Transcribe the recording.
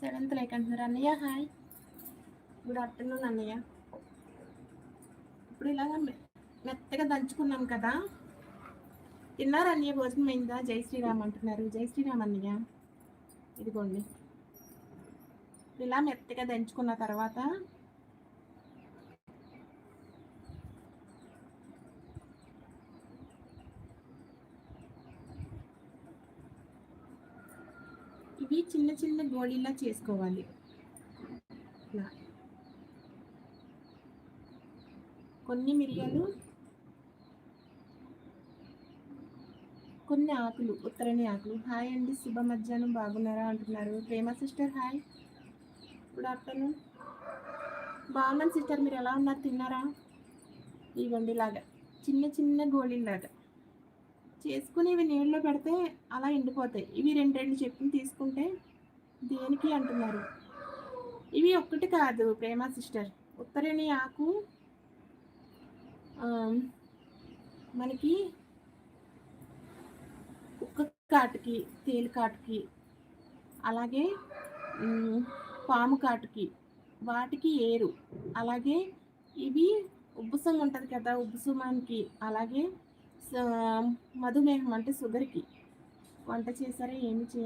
Seventh like అంటున్నారు అన్నయ్య hi. Good afternoon అన్నయ్య. ఇప్పుడు ఇలాగ మెత్తగా దంచుకున్నాం కదా. తిన్నారు అన్నయ్య? భోజనం అయిందా? జై శ్రీరామ్ అంటున్నారు. జై శ్రీరామ్ అన్నయ్య. ఇదిగోండి. ఇలా మెత్తగా దంచుకున్న తర్వాత ఇవి చిన్న చిన్న గోళీలా చేసుకోవాలి. కొన్ని మిరియాలు కొన్ని ఆకులు ఉత్తరణి ఆకులు. హాయ్ అండి శుభ మధ్యాహ్నం బాగున్నారా అంటున్నారు. Prema sister hi. Good afternoon. బాగున్నాను సిస్టర్ మీరు ఎలా ఉన్నారు? తిన్నారా? ఇవ్వండి ఇలాగా. చిన్న చిన్న గోళీలాగా చేసుకుని ఇవి నీళ్ళలో పెడితే అలా ఎండిపోతాయి. ఇవి రెండు రెండు చెప్పులు తీసుకుంటే దేనికి అంటున్నారు? ఇవి ఒక్కటి కాదు ప్రేమ సిస్టర్. ఉత్తరేణి ఆకు మనకి కుక్క కాటుకి తేలు కాటుకి అలాగే పాము కాటుకి వాటికి ఏరు అలాగే ఇవి ఉబ్బుసం ఉంటుంది కదా ఉబ్బుసమానికి అలాగే మధుమేహం అంటే షుగర్కి. వంట చేశారా? ఏమి చే